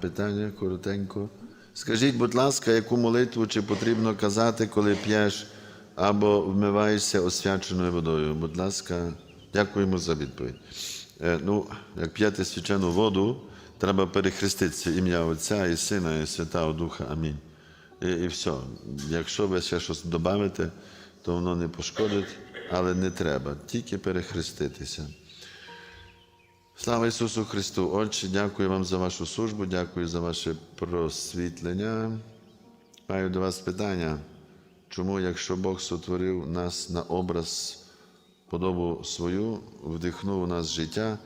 Питання коротенько. Скажіть, будь ласка, яку молитву чи потрібно казати, коли п'єш або вмиваєшся освяченою водою? Будь ласка, дякуємо за відповідь. Е, ну, як п'єте свячену воду, треба перехреститися ім'я Отця і Сина, і Святого Духа. Амінь. І, і все. Якщо ви ще щось додавите, то воно не пошкодить, але не треба. Тільки перехреститися. Слава Ісусу Христу! Отче, дякую вам за вашу службу, дякую за ваше просвітлення. Маю до вас питання. Чому, якщо Бог сотворив нас на образ, подобу свою, вдихнув у нас життя,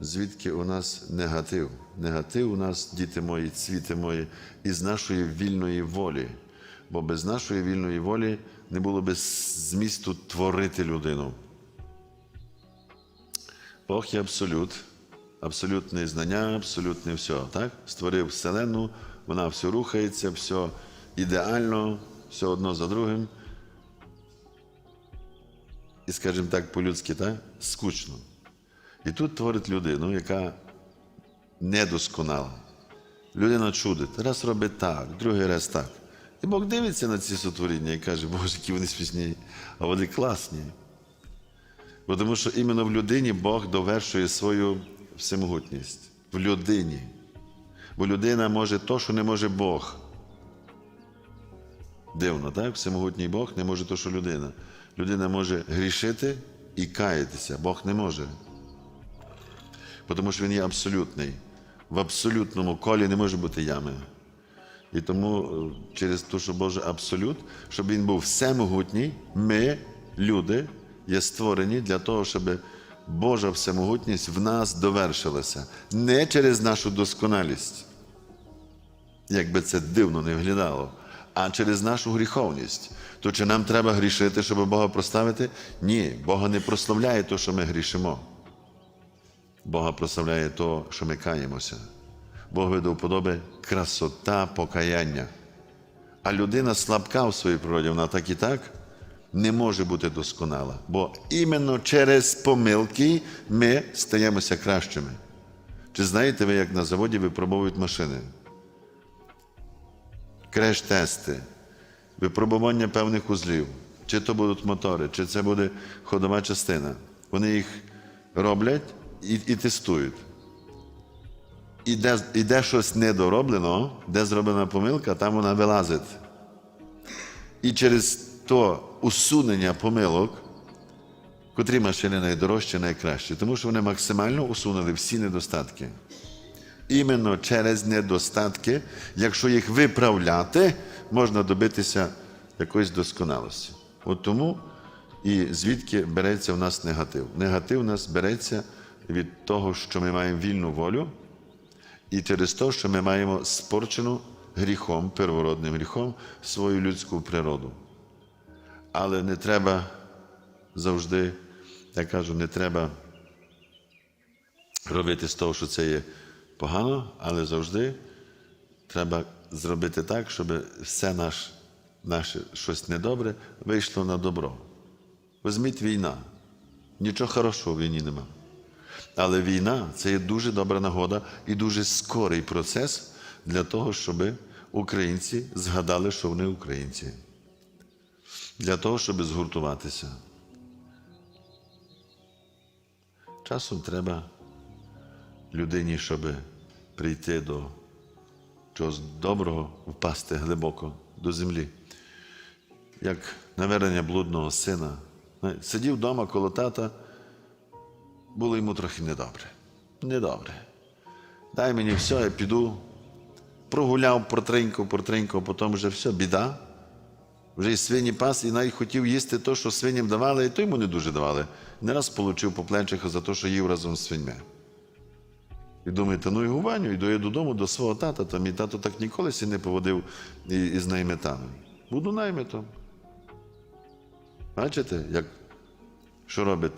звідки у нас негатив? Негатив у нас, діти мої, цвіти мої, із нашої вільної волі. Бо без нашої вільної волі не було б змісту творити людину. Бог є абсолют, абсолютне знання, абсолютне все. Так? Створив Вселену, вона все рухається, все ідеально, все одно за другим. І, скажімо так, по-людськи, так? скучно. І тут творить людину, яка недосконала. Людина чудить. Раз робить так, другий раз так. І Бог дивиться на ці сотворіння і каже, Боже, які вони смішні, а вони класні. Бо тому що іменно в людині Бог довершує свою всемогутність. В людині. Бо людина може то, що не може Бог. Дивно, так? Всемогутній Бог не може то, що людина. Людина може грішити і каятися. Бог не може. Тому що він є абсолютний. В абсолютному колі не може бути ями. І тому е, через те, що Боже абсолют, щоб він був всемогутній, ми, люди, є створені для того, щоб Божа всемогутність в нас довершилася. Не через нашу досконалість, як би це дивно не виглядало, а через нашу гріховність. То чи нам треба грішити, щоб Бога проставити? Ні, Бога не прославляє то, що ми грішимо. Бога прославляє то, що ми каємося. Бог до вподоби красота покаяння. А людина слабка в своїй природі, вона так і так не може бути досконала. Бо іменно через помилки ми стаємося кращими. Чи знаєте ви, як на заводі випробовують машини? Креш-тести, випробування певних узлів, чи то будуть мотори, чи це буде ходова частина. Вони їх роблять і, і тестують. І де, і де щось недороблено, де зроблена помилка, там вона вилазить. І через то усунення помилок, котрі машини найдорожчі, найкращі, тому що вони максимально усунули всі недостатки. Іменно через недостатки, якщо їх виправляти, можна добитися якоїсь досконалості. От тому і звідки береться в нас негатив. Негатив у нас береться від того, що ми маємо вільну волю, і через те, що ми маємо спорчену гріхом, первородним гріхом, свою людську природу. Але не треба завжди, я кажу, не треба робити з того, що це є погано, але завжди треба зробити так, щоб все наш, наше щось недобре вийшло на добро. Візьміть війна. Нічого хорошого в війні нема. Але війна це є дуже добра нагода і дуже скорий процес для того, щоб українці згадали, що вони українці. Для того, щоб згуртуватися. Часом треба людині, щоб прийти до чогось доброго, впасти глибоко до землі. Як навернення блудного сина. Сидів вдома коло тата було йому трохи недобре. Недобре. Дай мені все, я піду. Прогуляв, протринькав, протринькав, потім вже все, біда. Вже і свині пас, і навіть хотів їсти те, що свиням давали, і то йому не дуже давали. Не раз отримав по плечах за те, що їв разом з свиньми. І думаєте, ну і гуваню, йду я додому до свого тата, та мій тато так ніколи сі не поводив із наймитами. Буду наймитом. Бачите, як що робить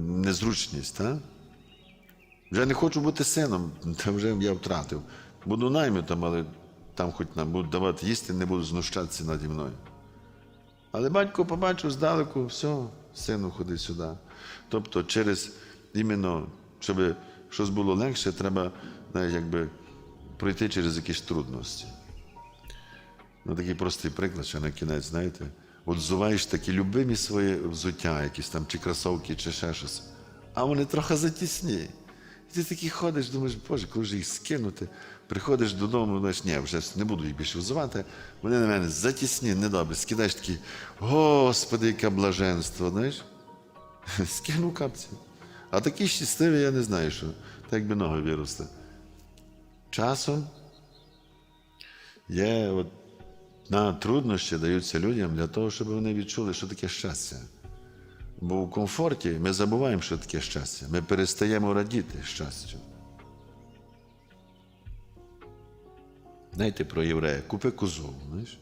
незручність, так? Вже не хочу бути сином, та вже я втратив. Буду наймитом, але там хоч нам будуть давати їсти, не буду знущатися наді мною. Але батько побачив здалеку, все, сину, ходи сюди. Тобто, через іменно, щоб щось було легше, треба навіть якби пройти через якісь трудності. Ну, такий простий приклад, ще на кінець, знаєте. От взуваєш такі любимі свої взуття, якісь там, чи кросовки, чи ще щось, а вони трохи затісні. Ти такий ходиш, думаєш, боже, коли ж їх скинути. Приходиш додому, думаєш, ні, вже не буду їх більше взувати. Вони на мене затісні, недобрі. Скидаєш такий, Господи, яке блаженство, знаєш? Скинув капці. А такі щасливі, я не знаю, що. Так якби ноги виросли. Часом є от на труднощі даються людям для того, щоб вони відчули, що таке щастя. Бо в комфорті ми забуваємо, що таке щастя. Ми перестаємо радіти щастю. Знаєте про єврея, купи козу, знаєш?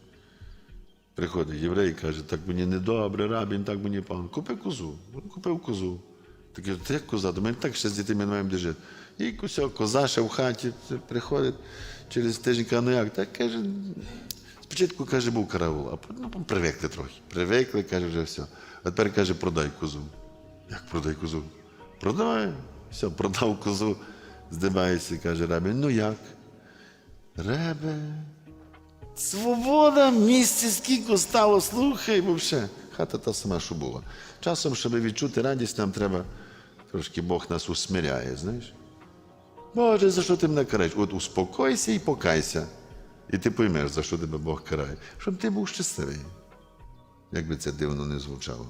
Приходить єврей і каже, так мені недобре, рабін, так мені пан. Купи козу. Він купив козу. Такий, ти як коза? Думаю, так ще з дітьми не маємо де жити. І куся, коза ще в хаті приходить через тиждень, каже, ну як? Так каже, спочатку каже, був караул, а ну, привикли трохи. Привикли, каже, вже все. А тепер каже, продай козу. Як продай козу? Продай. Все, продав козу, здивається, каже рабін, ну як? Ребе, Свобода в місті скільки стало, слухай, взагалі. Хата та сама, що була. Часом, щоб відчути радість, нам треба трошки Бог нас усмиряє, знаєш. Боже, за що ти мене караєш? От успокойся і покайся. І ти поймеш, за що тебе Бог карає. Щоб ти був щасливий. Як би це дивно не звучало.